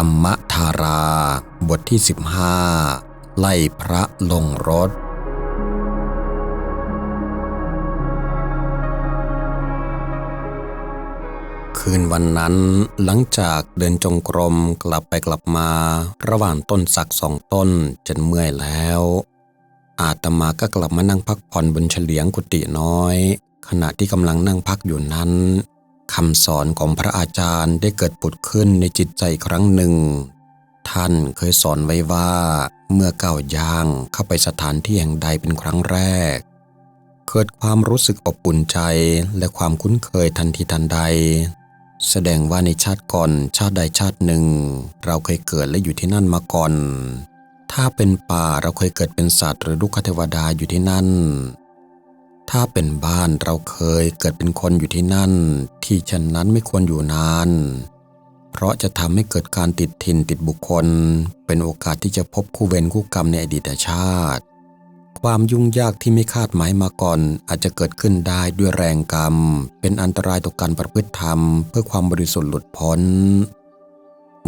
รรมธารา บทที่ 15 ไล่พระลงรถ คืนวันนั้นหลังจากเดินจงกรมกลับไปกลับมา ระหว่างต้นสักสองต้นจนเมื่อยแล้ว อาตมาก็กลับมานั่งพักผ่อนบนเฉลียงกุฏิน้อย ขณะที่กำลังนั่งพักอยู่นั้น คำสอนของพระอาจารย์ได้เกิดปุดขึ้นในจิตใจครั้งหนึ่ง ท่านเคยสอนไว้ว่า เมื่อก้าวย่างเข้าไปสถานที่แห่งใดเป็นครั้งแรก เกิดความรู้สึกอบอุ่นใจและความคุ้นเคยทันทีทันใด แสดงว่าในชาติก่อนชาติใดชาติหนึ่ง เราเคยเกิดและอยู่ที่นั่นมาก่อน ถ้าเป็นป่าเราเคยเกิดเป็นสัตว์หรือลูกเทวดาอยู่ที่นั่น ถ้าเป็นบ้านเราเคยเกิดเป็นคนอยู่ที่นั่น ที่ฉันนั้นไม่ควรอยู่นาน เพราะจะทำให้เกิดการติดถิ่นติดบุคคล เป็นโอกาสที่จะพบคู่เวรคู่กรรมในอดีตชาติ ความยุ่งยากที่ไม่คาดหมายมาก่อนอาจจะเกิดขึ้นได้ด้วยแรงกรรม เป็นอันตรายต่อการประพฤติธรรม เพื่อความบริสุทธิ์หลุดพ้น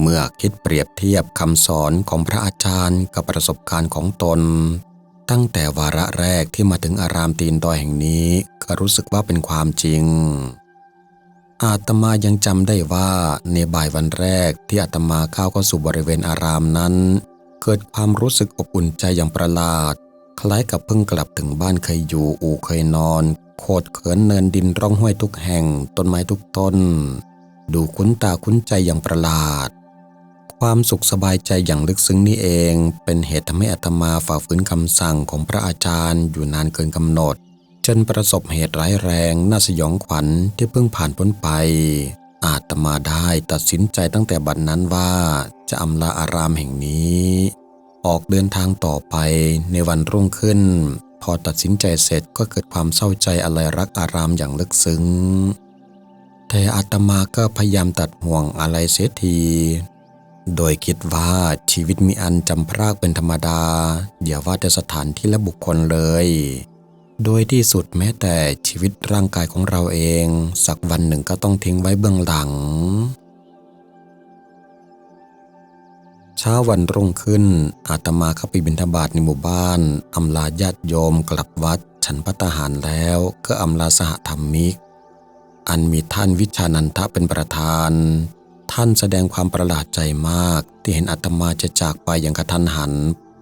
เมื่อคิดเปรียบเทียบคำสอนของพระอาจารย์กับประสบการณ์ของตน ตั้งแต่วาระแรกที่มาถึงอารามตีนดอยแห่งนี้ก็รู้สึกว่าเป็นความจริง อาตมายังจำได้ว่าในบ่ายวันแรกที่อาตมาเข้าเข้าสู่บริเวณอารามนั้น เกิดความรู้สึกอบอุ่นใจอย่างประหลาด คล้ายกับเพิ่งกลับถึงบ้านเคยอยู่อู่เคยนอน โคดเขินเนินดินร่องห้วยทุกแห่ง ต้นไม้ทุกต้น ดูคุ้นตาคุ้นใจอย่างประหลาด ความสุขสบายใจอย่างลึกซึ้งนี่เอง เป็นเหตุทำให้อัตมาฝ่าฝืนคำสั่งของพระอาจารย์อยู่นานเกินกำหนด จนประสบเหตุร้ายแรงน่าสยองขวัญที่เพิ่งผ่านพ้นไป อาตมาได้ตัดสินใจตั้งแต่บัดนนั้นว่าจะอำลาอารามแห่งนี้ ออกเดินทางต่อไปในวันรุ่งขึ้น พอตัดสินใจเสร็จก็เกิดความเศร้าใจอะไรรักอารามอย่างลึกซึ้งแต่อาตมาก็พยายามตัดห่วงอะไรเสียที โดยคิดว่าชีวิตมีอันจำพรากเป็นธรรมดาอย่าว่าแต่สถานที่และบุคคลเลย โดยที่สุดแม้แต่ชีวิตร่างกายของเราเอง สักวันหนึ่งก็ต้องทิ้งไว้เบื้องหลัง เช้าวันรุ่งขึ้น อาตมาเข้าไปบิณฑบาตในหมู่บ้านอำลาญาติโยมกลับวัด ฉันพัตหารแล้วก็อำลาสหธรรมิก อันมีท่านวิชานันทะเป็นประธาน ท่านแสดงความประหลาดใจมาก ที่เห็นอาตมาจะจากไปอย่างกระทันหัน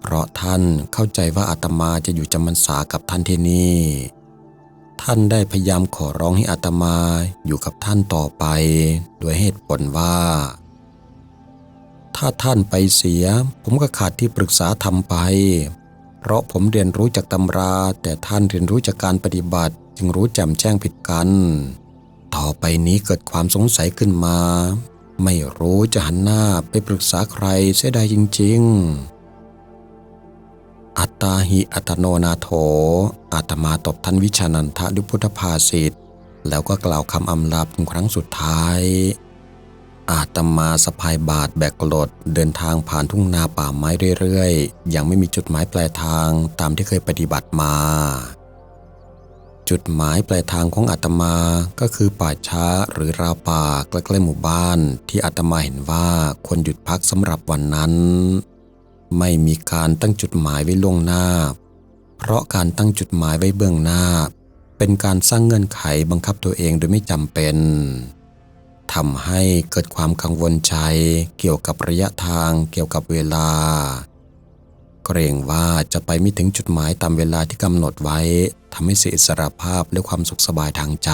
เพราะท่านเข้าใจว่าอาตมาจะอยู่จำพรรษากับท่านที่นี่ ท่านได้พยายามขอร้องให้อาตมาอยู่กับท่านต่อไป โดยเหตุผลว่า ถ้าท่านไปเสีย ผมก็ขาดที่ปรึกษาทำไป เพราะผมเรียนรู้จากตำรา แต่ท่านเรียนรู้จากการปฏิบัติ จึงรู้แจ่มแจ้งผิดกัน ต่อไปนี้เกิดความสงสัยขึ้นมา ไม่รู้จะหันหน้าไปปรึกษาใครเสียดายจริง ๆ อัตตาหิอัตโนนาโถอาตมาตบท่านวิชานันทะด้วยพุทธภาษิตแล้วก็กล่าวคำอำลาเป็นครั้งสุดท้าย อาตมาสะพายบาทแบกกรดเดินทางผ่านทุ่งนาป่าไม้เรื่อยๆ ยังไม่มีจุดหมายปลายทางตามที่เคยปฏิบัติมา จุดหมายปลายทางของอาตมาก็คือป่าช้าหรือราวป่าใกล้ๆหมู่บ้าน ที่อาตมาเห็นว่าควรหยุดพักสำหรับวันนั้น ไม่มีการตั้งจุดหมายไว้ล่วงหน้า เพราะการตั้งจุดหมายไว้เบื้องหน้า เป็นการสร้างเงื่อนไขบังคับตัวเองโดยไม่จำเป็นทำให้เกิดความกังวลใจเกี่ยวกับระยะทางเกี่ยวกับเวลา เกรงว่าจะไปไม่ถึงจุดหมายตามเวลาที่กำหนดไว้ทำให้เสียอิสรภาพและความสุขสบายทางใจ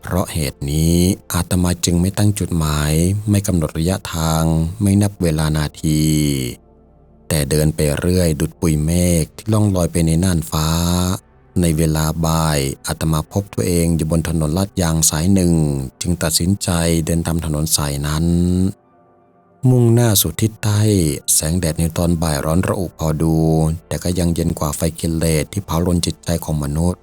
เพราะเหตุนี้อาตมาจึงไม่ตั้งจุดหมาย ไม่กำหนดระยะทาง ไม่นับเวลานาที แต่เดินไปเรื่อยดุดปุยเมฆที่ล่องลอยไปในน่านฟ้า ในเวลาบ่ายอาตมาพบตัวเองอยู่บนถนนลาดยางสายหนึ่ง จึงตัดสินใจเดินตามถนนสายนั้น มุ่งหน้าสู่ทิศใต้ แสงแดดในตอนบ่ายร้อนระอุพอดู แต่ก็ยังเย็นกว่าไฟกิเลสที่เผาลนจิตใจของมนุษย์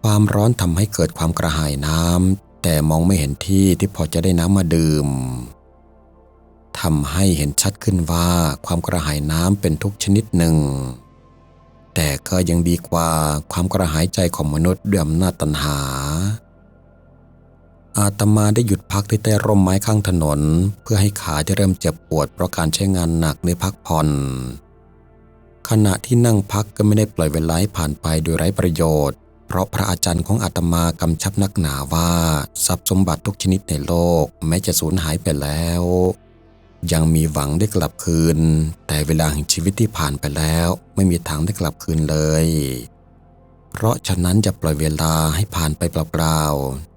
ความร้อนทำให้เกิดความกระหายน้ำแต่มองไม่เห็นที่ที่พอจะได้น้ำมาดื่มทำให้เห็นชัดขึ้นว่าความกระหายน้ำเป็นทุกชนิดหนึ่ง แต่ก็ยังดีกว่าความกระหายใจของมนุษย์ด้วยอำนาจตัณหา อาตมาได้หยุดพักที่ใต้ร่มไม้ข้างถนน เพื่อให้ขาที่เริ่มเจ็บปวดเพราะการใช้งานหนักในพักผ่อน ขณะที่นั่งพักก็ไม่ได้ปล่อยเวลาให้ผ่านไปโดยไร้ประโยชน์ เพราะพระอาจารย์ของอาตมากำชับนักหนาว่าทรัพย์สมบัติทุกชนิดในโลก แม้จะสูญหายไปแล้ว ยังมีหวังได้กลับคืน แต่เวลาแห่งชีวิตที่ผ่านไปแล้ว ไม่มีทางได้กลับคืนเลย เพราะฉะนั้นจะปล่อยเวลาให้ผ่านไปเปล่าๆ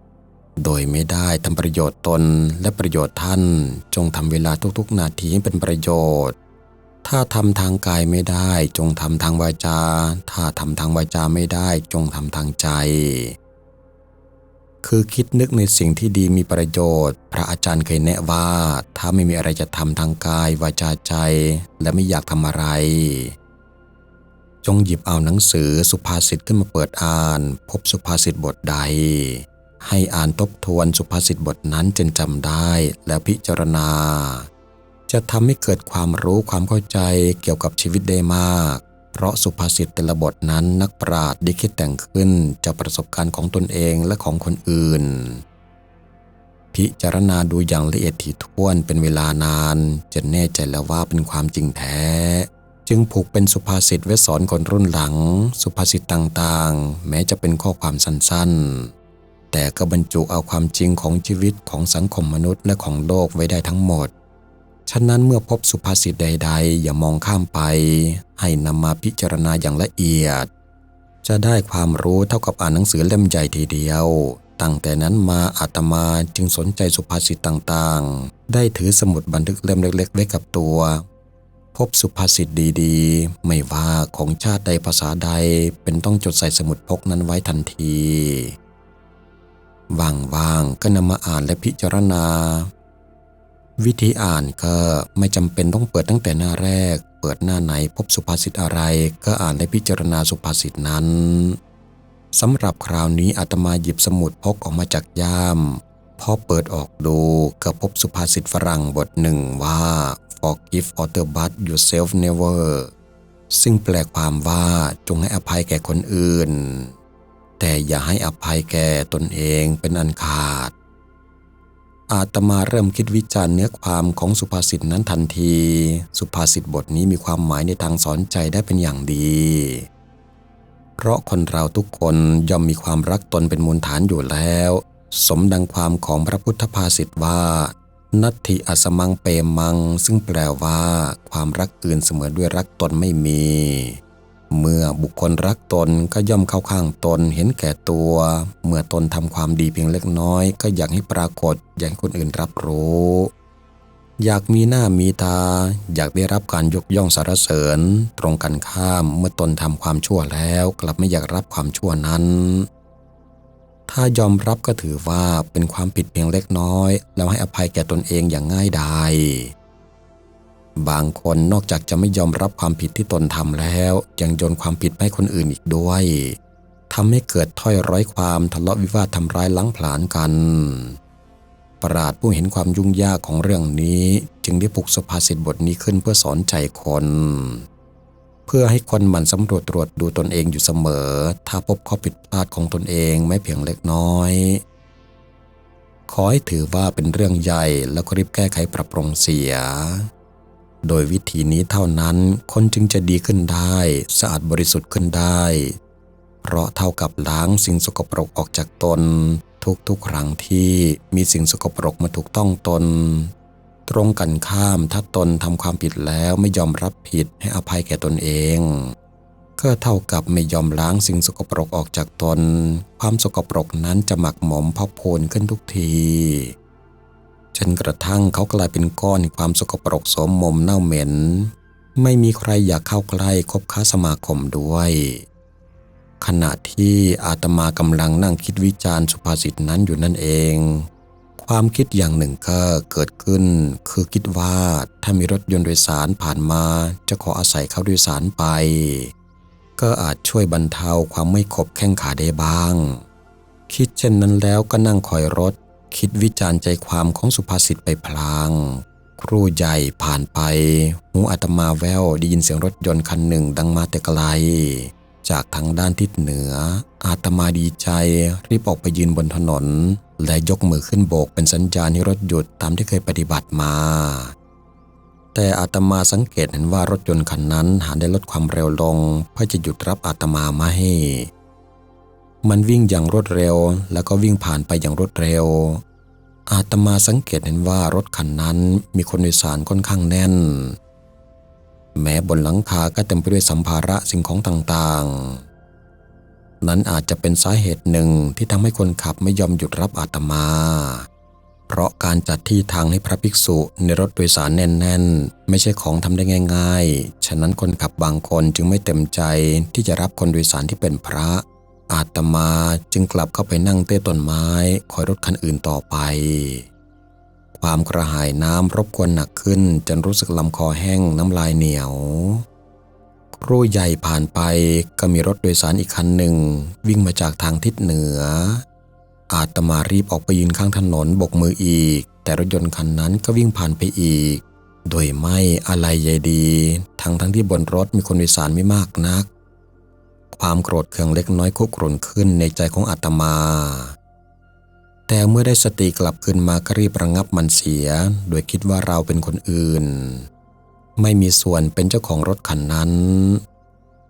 โดยไม่ได้ทำประโยชน์ตนและประโยชน์ท่าน จงทำเวลาทุกๆ นาทีให้เป็นประโยชน์ ถ้าทำทางกายไม่ได้ จงทำทางวาจา ถ้าทำทางวาจาไม่ได้ จงทำทางใจ คือคิดนึกในสิ่งที่ดีมีประโยชน์ พระอาจารย์เคยแนะว่า ถ้าไม่มีอะไรจะทำทางกายวาจาใจ และไม่อยากทำอะไรจงหยิบเอาหนังสือสุภาษิตขึ้นมาเปิดอ่าน พบสุภาษิตบทใด ให้อ่านทบทวนสุภาษิตบทนั้นจนจำได้แล้วพิจารณา จะทำให้เกิดความรู้ความเข้าใจเกี่ยวกับชีวิตได้มาก เพราะสุภาษิตแต่ละบทนั้นนักปราชญ์ได้คิดแต่งขึ้นจากประสบการณ์ของตนเองและของคนอื่น พิจารณาดูอย่างละเอียดถี่ถ้วนเป็นเวลานานจนแน่ใจแล้วว่าเป็นความจริงแท้จึงผูกเป็นสุภาษิตไว้สอนคนรุ่นหลัง สุภาษิตต่างๆ แม้จะเป็นข้อความสั้นๆ แต่ก็บรรจุเอาความจริงของชีวิตของสังคมมนุษย์และของโลกไว้ได้ทั้งหมด ฉะนั้นเมื่อพบสุภาษิตใด ๆ อย่ามองข้ามไป ให้นำมาพิจารณาอย่างละเอียด จะได้ความรู้เท่ากับอ่านหนังสือเล่มใหญ่ทีเดียว ตั้งแต่นั้นมาอาตมาจึงสนใจสุภาษิตต่างๆ ได้ถือสมุดบันทึกเล่มเล็กๆไว้กับตัว พบสุภาษิตดีๆ ไม่ว่าของชาติใดภาษาใดเป็นต้องจดใส่สมุดพกนั้นไว้ทันที ว่างๆก็นำมาอ่านและพิจารณา วิธีอ่านก็ไม่จำเป็นต้องเปิดตั้งแต่หน้าแรก เปิดหน้าไหนพบสุภาษิตอะไร ก็อ่านและพิจารณาสุภาษิตนั้นสำหรับคราวนี้อาตมาหยิบสมุดพกออกมาจากย่ามพอเปิดออกดูก็พบสุภาษิตฝรั่งบทหนึ่งว่า forgive other but yourself never ซึ่งแปลความว่าจงให้อภัยแก่คนอื่น แต่อย่าให้อภัยแก่ตนเองเป็นอันขาด อาตมาเริ่มคิดวิจารณ์เนื้อความของสุภาษิตนั้นทันที สุภาษิตบทนี้มีความหมายในทางสอนใจได้เป็นอย่างดี เพราะคนเราทุกคนย่อมมีความรักตนเป็นมูลฐานอยู่แล้ว สมดังความของพระพุทธภาษิตว่า นัตถิอสมังเปมัง ซึ่งแปลว่า ความรักอื่นเสมอด้วยรักตนไม่มี เมื่อบุคคลรักตนก็ย่อมเข้าข้างตนเห็นแก่ตัว เมื่อตนทำความดีเพียงเล็กน้อย ก็อยากให้ปรากฏอยากให้คนอื่นรับรู้ อยากมีหน้ามีตา อยากได้รับการยกย่องสรรเสริญ ตรงกันข้ามเมื่อตนทำความชั่วแล้ว กลับไม่อยากรับความชั่วนั้น ถ้ายอมรับก็ถือว่าเป็นความผิดเพียงเล็กน้อย แล้วให้อภัยแก่ตนเองอย่างง่ายดาย บางคนนอกจากจะไม่ยอมรับความผิดที่ตนทำแล้ว ยังโยนความผิดให้คนอื่นอีกด้วยทำให้เกิดถ้อยร้อยความทะเลาะวิวาททำร้ายล้างผลาญกัน ปราดผู้เห็นความยุ่งยากของเรื่องนี้ จึงได้ปลุกสุภาษิตบทนี้ขึ้นเพื่อสอนใจคน เพื่อให้คนหมั่นสำรวจตรวจดูตนเองอยู่เสมอ ถ้าพบข้อผิดพลาดของตนเองไม่เพียงเล็กน้อย ขอให้ถือว่าเป็นเรื่องใหญ่แล้วก็รีบแก้ไขปรับปรุงเสีย โดยวิธีนี้เท่านั้นคนจึงจะดีขึ้นได้ สะอาดบริสุทธิ์ขึ้นได้ เพราะเท่ากับล้างสิ่งสกปรกออกจากตน ทุกๆครั้งที่มีสิ่งสกปรกมาถูกต้องตน ตรงกันข้ามถ้าตนทำความผิดแล้วไม่ยอมรับผิดให้อภัยแก่ตนเองก็เท่ากับไม่ยอมล้างสิ่งสกปรกออกจากตน ความสกปรกนั้นจะหมักหมมพอกพูนขึ้นทุกที จนกระทั่งเขากลายเป็นก้อนความสกปรกสมมมเน่าเหม็น ไม่มีใครอยากเข้าใกล้คบค้าสมาคมด้วย ขณะที่อาตมากำลังนั่งคิดวิจารณ์สุภาษิตนั้นอยู่นั่นเอง ความคิดอย่างหนึ่งก็เกิดขึ้น คือคิดว่าถ้ามีรถยนต์โดยสารผ่านมาจะขออาศัยเขาโดยสารไป ก็อาจช่วยบรรเทาความไม่ขบแข้งขาได้บ้างคิดเช่นนั้นแล้วก็นั่งคอยรถ คิดวิจารณ์ใจความของสุภาษิตไปพลาง ครูใหญ่ผ่านไป หูอาตมาแววได้ยินเสียงรถยนต์คันหนึ่งดังมาแต่ไกล จากทางด้านทิศเหนือ อาตมาดีใจ รีบออกไปยืนบนถนน และยกมือขึ้นโบกเป็นสัญญาณให้รถหยุดตามที่เคยปฏิบัติมา แต่อาตมาสังเกตเห็นว่ารถยนต์คันนั้นหาได้ลดความเร็วลง เพื่อจะหยุดรับอาตมาไม่ให้ มันวิ่งอย่างรวดเร็ว แล้วก็วิ่งผ่านไปอย่างรวดเร็ว อาตมาสังเกตเห็นว่ารถคันนั้นมีคนโดยสารค่อนข้างแน่น แม้บนหลังคาก็เต็มไปด้วยสัมภาระสิ่งของต่างๆ นั้นอาจจะเป็นสาเหตุหนึ่งที่ทำให้คนขับไม่ยอมหยุดรับอาตมา เพราะการจัดที่ทางให้พระภิกษุในรถโดยสารแน่น ๆ ไม่ใช่ของทำได้ง่าย ๆ ฉะนั้นคนขับบางคนจึงไม่เต็มใจที่จะรับคนโดยสารที่เป็นพระ อาตมาจึงกลับเข้าไปนั่งเต้ต้นไม้คอยรถคันอื่นต่อไป ความกระหายน้ำรบกวนหนักขึ้นจนรู้สึกลำคอแห้งน้ำลายเหนียวครูใหญ่ผ่านไปก็มีรถโดยสารอีกคันหนึ่ง วิ่งมาจากทางทิศเหนือ อาตมารีบออกไปยืนข้างถนนบกมืออีก แต่รถยนต์คันนั้นก็วิ่งผ่านไปอีก โดยไม่อะไรใยดี ทั้งทั้งที่บนรถมีคนโดยสารไม่มากนัก ความโกรธเคืองเล็กน้อยคุกรุ่นขึ้นในใจของอาตมา แต่เมื่อได้สติกลับคืนมาก็รีบระงับมันเสีย โดยคิดว่าเราเป็นคนอื่น ไม่มีส่วนเป็นเจ้าของรถคันนั้น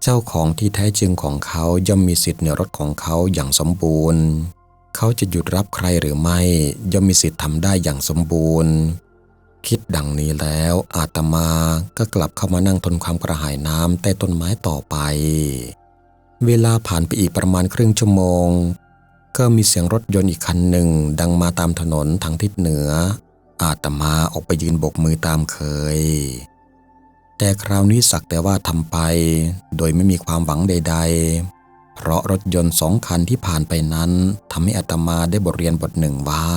เจ้าของที่แท้จริงของเขาย่อมมีสิทธิ์ในรถของเขาอย่างสมบูรณ์ เขาจะหยุดรับใครหรือไม่ย่อมมีสิทธิ์ทำได้อย่างสมบูรณ์คิดดังนี้แล้วอาตมาก็กลับเข้ามานั่งทนความกระหายน้ำใต้ต้นไม้ต่อไป เวลาผ่านไปอีกประมาณครึ่งชั่วโมง ก็มีเสียงรถยนต์อีกคันหนึ่งดังมาตามถนนทางทิศเหนือ อาตมาออกไปยืนบกมือตามเคย แต่คราวนี้สักแต่ว่าทำไป โดยไม่มีความหวังใด ๆ เพราะรถยนต์สองคันที่ผ่านไปนั้นทำให้อาตมาได้บทเรียนบทหนึ่งว่า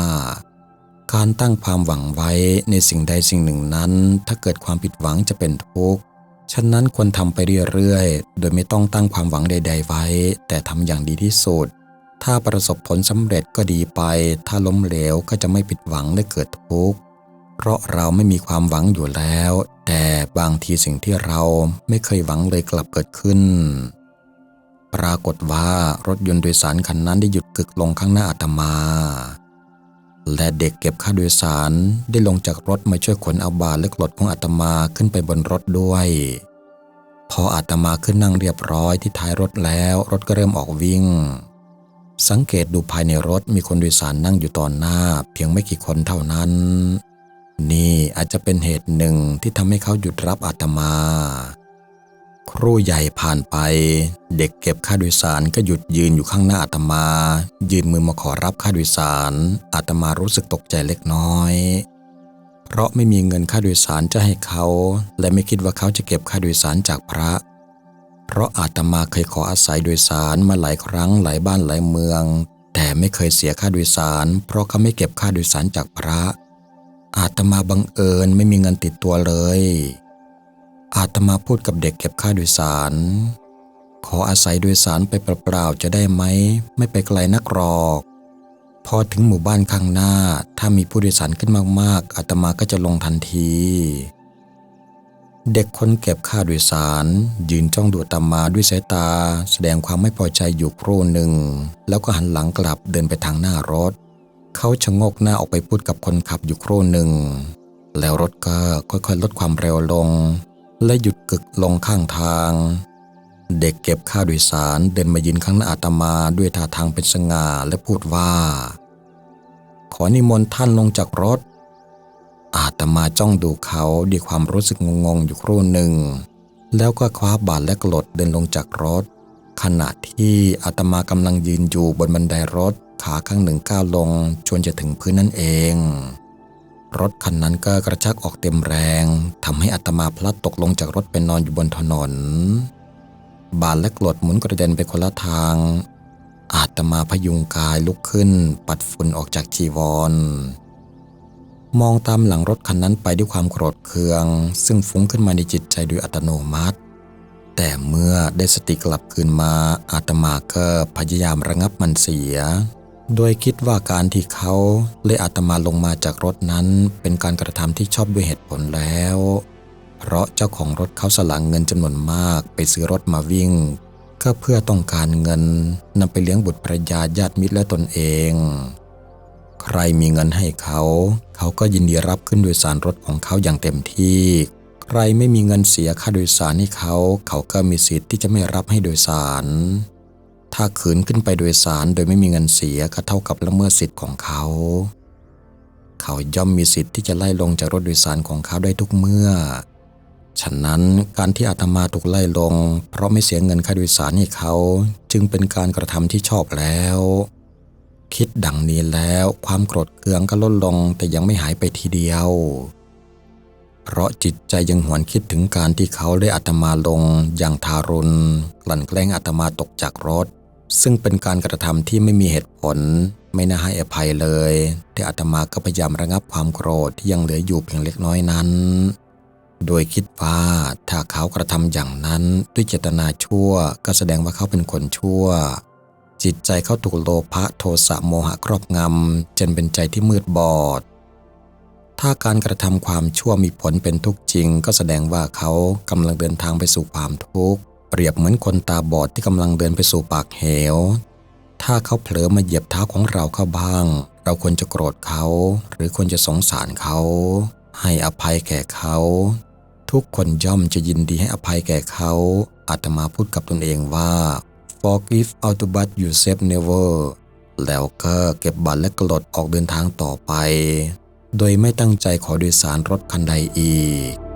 การตั้งความหวังไว้ในสิ่งใดสิ่งหนึ่งนั้น ถ้าเกิดความผิดหวังจะเป็นทุกข์ ฉะนั้นควรทำไปเรื่อยๆ โดยไม่ต้องตั้งความหวังใด ๆ ไว้ แต่ทำอย่างดีที่สุด ถ้าประสบผลสำเร็จก็ดีไป ถ้าล้มเหลวก็จะไม่ผิดหวังและเกิดทุกข์ เพราะเราไม่มีความหวังอยู่แล้ว แต่บางทีสิ่งที่เราไม่เคยหวังเลยกลับเกิดขึ้น ปรากฏว่ารถยนต์โดยสารคันนั้นได้หยุดกึกลงข้างหน้าอาตมา และเด็กเก็บค่าโดยสารได้ลงจากรถมาช่วยขนเอาบาตรและกรดของอาตมาขึ้นไปบนรถด้วย พออาตมาขึ้นนั่งเรียบร้อยที่ท้ายรถแล้วรถก็เริ่มออกวิ่ง สังเกตดูภายในรถมีคนโดยสารนั่งอยู่ตอนหน้า เพียงไม่กี่คนเท่านั้น นี่อาจจะเป็นเหตุหนึ่งที่ทำให้เขาหยุดรับอาตมา ครู่ใหญ่ผ่านไป เด็กเก็บค่าโดยสารก็หยุดยืนอยู่ข้างหน้าอาตมา ยืนมือมาขอรับค่าโดยสารอาตมารู้สึกตกใจเล็กน้อย เพราะไม่มีเงินค่าโดยสารจะให้เขา และไม่คิดว่าเขาจะเก็บค่าโดยสารจากพระ เพราะอาตมาเคยขออาศัยโดยสารมาหลายครั้งหลายบ้านหลายเมือง แต่ไม่เคยเสียค่าโดยสาร เพราะเขาไม่เก็บค่าโดยสารจากพระ อาตมาบังเอิญไม่มีเงินติดตัวเลย อาตมาพูดกับเด็กเก็บค่าโดยสาร ขออาศัยโดยสารไปเปล่าๆจะได้ไหม ไม่ไปไกลนักหรอก พอถึงหมู่บ้านข้างหน้า ถ้ามีผู้โดยสารขึ้นมากๆอาตมาก็จะลงทันที เด็กคนเก็บค่าโดยสาร ยืนจ้องดูอาตมาด้วยสายตา แสดงความไม่พอใจอยู่ครู่หนึ่ง แล้วก็หันหลังกลับเดินไปทางหน้ารถ เขาชะงกหน้าออกไปพูดกับคนขับอยู่ครู่หนึ่งแล้วรถก็ค่อยๆ ลดความเร็วลง และหยุดกึกลงข้างทาง เด็กเก็บค่าโดยสารเดินมายืนข้างหน้าอาตมาด้วยท่าทางเป็นสง่าและพูดว่า ขอนิมนต์ท่านลงจากรถ อาตมาจ้องดูเขาด้วยความรู้สึกงงๆอยู่ครู่หนึ่ง แล้วก็คว้าบาตรและกรดเดินลงจากรถ ขณะที่อาตมากำลังยืนอยู่บนบันไดรถขาข้างหนึ่งก้าวลงจนจะถึงพื้นนั่นเอง รถคันนั้นก็กระชักออกเต็มแรงทำให้อาตมาพลัดตกลงจากรถไปนอนอยู่บนถนน บาตรและกรดหมุนกระเด็นไปคนละทาง อาตมาพยุงกายลุกขึ้น ปัดฝุ่นออกจากจีวร มองตามหลังรถคันนั้นไปด้วยความโกรธเคือง ซึ่งฟุ้งขึ้นมาในจิตใจโดยอัตโนมัติ แต่เมื่อได้สติกลับคืนมาอาตมาก็พยายามระงับมันเสีย โดยคิดว่าการที่เขาเลยอาตมาลงมาจากรถนั้น เป็นการกระทำที่ชอบด้วยเหตุผลแล้ว เพราะเจ้าของรถเขาสละเงินจำนวนมากไปซื้อรถมาวิ่ง ก็เพื่อต้องการเงินนำไปเลี้ยงบุตรภรยาญาติมิตรและตนเอง ใครมีเงินให้เขา เขาก็ยินดีรับขึ้นโดยสารรถของเขาอย่างเต็มที่ ใครไม่มีเงินเสียค่าโดยสารให้เขา เขาก็มีสิทธิ์ที่จะไม่รับให้โดยสาร ถ้าขืนขึ้นไปโดยสารโดยไม่มีเงินเสียก็เท่ากับละเมิดสิทธิ์ของเขา เขาย่อมมีสิทธิ์ที่จะไล่ลงจากรถโดยสารของเขาได้ทุกเมื่อ ฉะนั้นการที่อาตมาถูกไล่ลง เพราะไม่เสียเงินค่าโดยสารให้เขา จึงเป็นการกระทำที่ชอบแล้ว คิดดังนี้แล้วความโกรธเคืองก็ลดลงแต่ยังไม่หายไปทีเดียวเพราะจิตใจยังหวนคิดถึงการที่เขาได้อาตมาลงอย่างทารุณกลั่นแกล้งอาตมาตกจากรถ ซึ่งเป็นการกระทำที่ไม่มีเหตุผล ไม่น่าให้อภัยเลย แต่อาตมาก็พยายามระงับความโกรธที่ยังเหลืออยู่เพียงเล็กน้อยนั้น โดยคิดว่าถ้าเขากระทำอย่างนั้นด้วยเจตนาชั่ว ก็แสดงว่าเขาเป็นคนชั่ว จิตใจเขาถูกโลภะโทสะโมหะครอบงำจนเป็นใจที่มืดบอด ถ้าการกระทำความชั่วมีผลเป็นทุกข์จริง ก็แสดงว่าเขากำลังเดินทางไปสู่ความทุกข์ เปรียบเหมือนคนตาบอดที่กำลังเดินไปสู่ปากเหว ถ้าเขาเผลอมาเหยียบเท้าของเราเข้าบ้าง เราควรจะโกรธเขา หรือควรจะสงสารเขา ให้อภัยแก่เขา ทุกคนย่อมจะยินดีให้อภัยแก่เขา อาตมาพูดกับตนเองว่า forgive out but you save never แล้วก็เก็บบัตรและกรดออกเดินทางต่อไป โดยไม่ตั้งใจขอโดยสารรถคันใดอีก